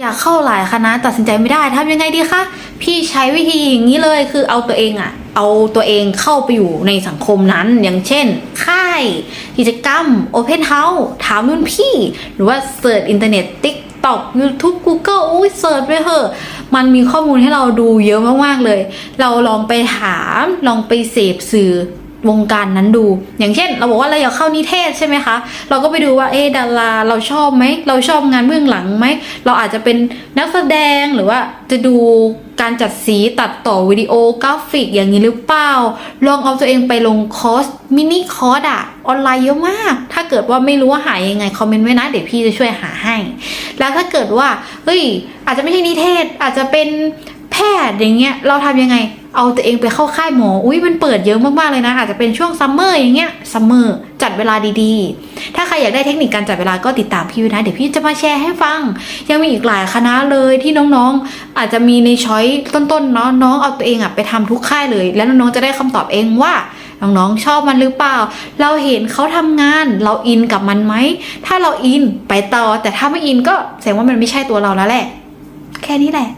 อยากเข้าหลายคณะตัดสินใจไม่ได้ทำยังไงดีคะพี่ใช้วิธีอย่างนี้เลยคือเอาตัวเองอะเอาตัวเองเข้าไปอยู่ในสังคมนั้นอย่างเช่น ค่าย กิจกรรม Open House ถามรุ่นพี่ หรือว่าเสิร์ชอินเทอร์เน็ต TikTok YouTube Google อุ้ยเสิร์ชไปเถอะ มันมีข้อมูลให้เราดูเยอะมาก ๆ เลย เราลองไปถาม ลองไปเสพสื่อ วงการนั้นดู อย่างเช่น เราบอกว่าเราอยากเข้านิเทศใช่ไหมคะ เราก็ไปดูว่าเอ๊ะดาราเราชอบไหม เราชอบงานเบื้องหลังไหม เราอาจจะเป็นนักแสดงหรือว่าจะดูการจัดสีตัดต่อวิดีโอกราฟิกอย่างนี้หรือเปล่า ลองเอาตัวเองไปลงคอร์สมินิคอร์สอะออนไลน์เยอะมาก ถ้าเกิดว่าไม่รู้ว่าหายังไงคอมเมนต์ไว้นะ เดี๋ยวพี่จะช่วยหาให้ แล้วถ้าเกิดว่าเฮ้ยอาจจะไม่ใช่นิเทศอาจจะเป็นแพทย์อย่างเงี้ยเราทำยังไง เอาตัวเองไปเข้าค่ายหมอ อุ้ยมันเปิดเยอะมากๆเลยนะ อาจจะเป็นช่วงซัมเมอร์อย่างเงี้ย ซัมเมอร์จัดเวลาดีๆ ถ้าใครอยากได้เทคนิคการจัดเวลาก็ติดตามพี่วินะ เดี๋ยวพี่จะมาแชร์ให้ฟัง ยังมีอีกหลายคณะเลยที่น้องๆ อาจจะมีในช้อยต้นๆเนาะ น้องเอาตัวเองอะไปทำทุกค่ายเลย แล้วน้องๆ จะได้คำตอบเองว่าน้องๆ ชอบมันหรือเปล่า เราเห็นเขาทำงาน เราอินกับมันไหม ถ้าเราอินไปต่อ แต่ถ้าไม่อินก็แสดงว่ามันไม่ใช่ตัวเราแล้วแหละ แค่นี้แหละ